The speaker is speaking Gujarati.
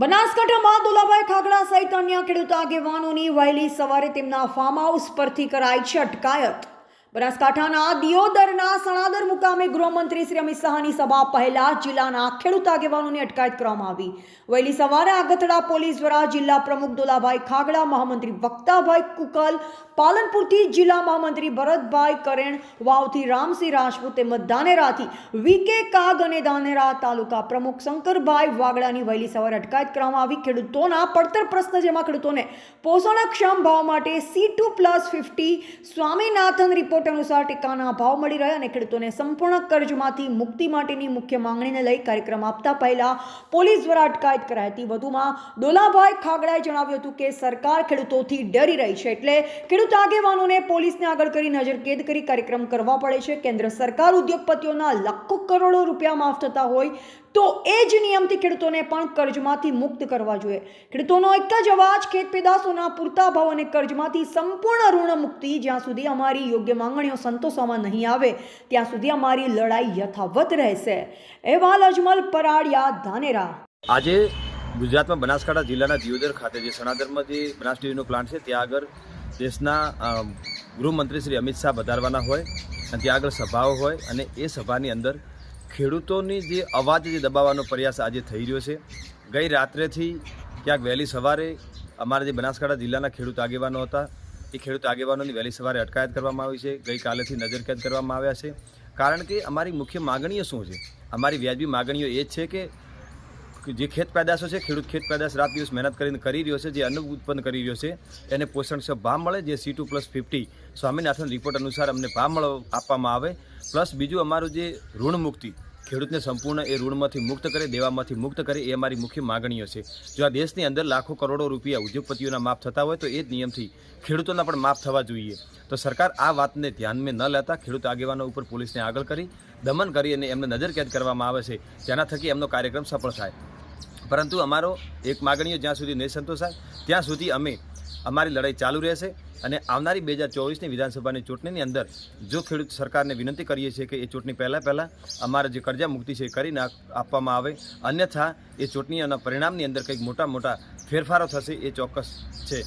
બનાસકાંઠામાં દુલાભાઈ ખાગડા સહિત અન્ય ખેડૂત આગેવાનોની વહેલી સવારે તેમના ફાર્મ હાઉસ પરથી કરાઈ છે અટકાયત. બનાસકાંઠાના દિયોદરના સણાદર મુકામે ગૃહમંત્રી શ્રી અમિત શાહની સભા પહેલા જિલ્લાના ખેડૂત આગેવાનોની અટકાયત કરવામાં આવી. વહેલી સવારે આગથડા પોલીસ દ્વારા જિલ્લા પ્રમુખ દોલાભાઈ ખાગડા, મહામંત્રી વક્તાભાઈ કુકલ, પાલનપુરથી જિલ્લા મહામંત્રી ભરતભાઈ કરેણ, વાવથી રામસિંહ રાજપૂત તેમજ દાનેરાથી વીકે કાગ અને દાનેરા તાલુકા પ્રમુખ શંકરભાઈ વાગડાની વહેલી સવારે અટકાયત કરવામાં આવી. ખેડૂતોના પડતર પ્રશ્ન જેમાં ખેડૂતોને પોષણક્ષમ ભાવ માટે C two plus fifty Swaminathan report અનુસાર ટેકાના ભાવ મળી રહે અને ખેડૂતોને સંપૂર્ણ કર્જમાંથી મુક્તિ માટેની મુખ્ય માંગણીને લઈ કાર્યક્રમ આપતા પહેલા પોલીસ દ્વારા અટકાયત કરાઈ હતી. વધુમાં દોલાભાઈ ખાગડાએ જણાવ્યું હતું કે સરકાર ખેડૂતોથી ડરી રહી છે એટલે ખેડૂત આગેવાનોને પોલીસને આગળ કરી નજરકેદ કરી કાર્યક્રમ કરવા પડે છે. કેન્દ્ર સરકાર ઉદ્યોગપતિઓના લાખો કરોડો રૂપિયા માફ થતા હોય તો એ જ નિયમથી ખેડૂતોને પણ કર્જમાંથી મુક્ત કરવા જોઈએ. ખેડૂતોનો એક જ અવાજ ખેત પેદાશોના પૂરતા ભાવ અને કર્જમાંથી સંપૂર્ણ ઋણ મુક્તિ જ્યાં સુધી અમારી યોગ્ય માંગણીઓ સંતોષવામાં નહીં આવે, ત્યાં સુધી અમારી લડાઈ યથાવત રહેશે. અહેવાલ અજમલ પરાડિયા ધાનેરા. આજે ગુજરાતમાં બનાસકાંઠા જિલ્લાના દિયોદર ખાતે જે સણાદરમાં જે બનાસ ડેરીનો પ્લાન્ટ છે, ત્યાં આગળ દેશના ગૃહમંત્રી શ્રી અમિત શાહ વધારવાના હોય અને ત્યાં આગળ સભાઓ હોય અને એ સભાની અંદર ખેડૂતોની જે અવાજ જે દબાવવાનો પ્રયાસ આજે થઈ રહ્યો છે, ગઈ રાત્રેથી ક્યાંક વહેલી સવારે અમારા જે બનાસકાંઠા જિલ્લાના ખેડૂત આગેવાનો હતા, એ ખેડૂત આગેવાનોની વહેલી સવારે અટકાયત કરવામાં આવી છે ગઈકાલેથી નજરકેદ કરવામાં આવ્યા છે. કારણ કે અમારી મુખ્ય માગણીઓ શું છે? અમારી વ્યાજબી માગણીઓ એ છે કે જે ખેત પેદાશો છે, ખેડૂત ખેત પેદાશ રાત દિવસ મહેનત કરીને કરી રહ્યો છે, જે અન્ન ઉત્પન્ન કરી રહ્યો છે, એને પોષણક્ષમ ભાવ મળે, જે C two plus fifty Swaminathan report અનુસાર અમને ભાવ મળો આપવામાં આવે. પ્લસ બીજું અમારું જે ઋણ મુક્તિ ખેડૂતને સંપૂર્ણ એ ઋણમાંથી મુક્ત કરે, દેવામાંથી મુક્ત કરે એ અમારી મુખ્ય માગણીઓ છે. જો આ દેશની અંદર લાખો કરોડો રૂપિયા ઉદ્યોગપતિઓના માફ થતા હોય તો એ જ નિયમથી ખેડૂતોના પણ માફ થવા જોઈએ. તો સરકાર આ વાતને ધ્યાનમાં ન લેતા ખેડૂત આગેવાનો ઉપર પોલીસને આગળ કરી, દમન કરી અને એમને નજરકેદ કરવામાં આવે છે. જેના થકી એમનો કાર્યક્રમ સફળ થાય. પરંતુ અમારો એક માગણીઓ જ્યાં સુધી નહીં સંતોષાય ત્યાં સુધી અમે અમારી લડાઈ ચાલુ રહેશે. અને આવનારી બે હજાર ચોવીસની વિધાનસભાની ચૂંટણીની અંદર જો ખેડૂત સરકારને વિનંતી કરીએ છીએ કે એ ચૂંટણી પહેલાં પહેલાં અમારે જે કરજા મુક્તિ છે એ કરીને આપવામાં આવે. અન્યથા એ ચૂંટણીઓના પરિણામની અંદર કંઈક મોટા મોટા ફેરફારો થશે એ ચોક્કસ છે.